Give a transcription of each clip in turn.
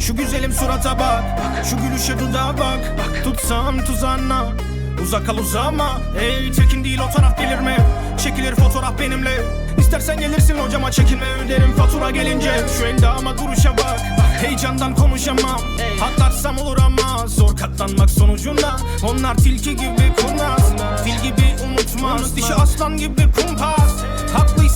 surata bak. Şu gülüşe dudağa bak. Tutsam tuzağına. Uzak kal uzama Ey tekin değil o taraf gelir mi? Çekilir fotoğraf benimle. İstersen gelirsin hocama çekinme. Öderim fatura gelince. Şu endama duruşa bak. Heyecandan konuşamam Atlarsam olur ama Zor katlanmak sonucunda. Onlar tilki gibi kurnaz. Fil gibi unutmaz. Dişi aslan gibi kumpas. Haklıysa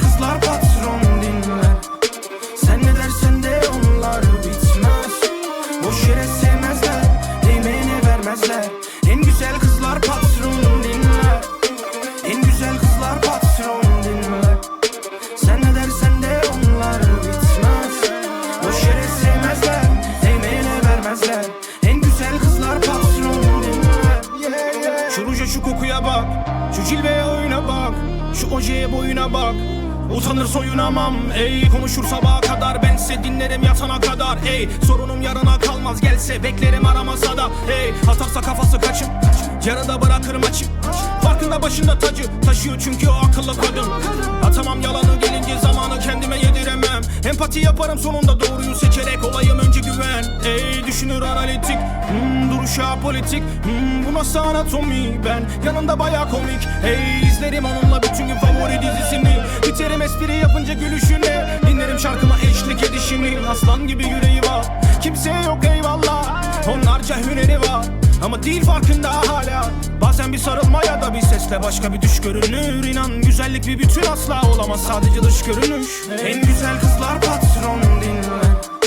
Vermezler En güzel kızlar patron dinler En güzel kızlar patron dinler Sen ne dersen de onlar bitmez. Boş yere sevmezler Değmeyene vermezler. En güzel kızlar patron dinler Şu ruja şu kokuya bak. Şu cilveye oyuna bak. Şu ojeye boyuna bak. Utanır soyunamam ey. Konuşur sabaha kadar. Bense dinlerim yatana kadar ey. Sorunum yarına kalmaz gelse beklerim aramasa da ey Yarıda bırakırım açık Farkında başında tacı. Taşıyor çünkü o akıllı kadın. Atamam yalanı gelince zamanı kendime yediremem. Empati yaparım sonunda doğruyu seçerek olayım önce güven. Ey düşünür analitik. Hmm, Duruşa politik. Hmm, Bu nasıl anatomi? Ben Yanında baya komik. Ey izlerim onunla bütün gün favori dizisini. Biterim espri yapınca gülüşüne Dinlerim şarkıma eşlik edişini. Aslan gibi yüreği var. Kimseye yok eyvallah. Onlarca hüneri var ama değil farkında hala. Bazen bir sarılma ya da bir sesle başka bir düş görünür İnan güzellik bir bütün asla olamaz. Sadece dış görünüş. En güzel kızlar patron dinler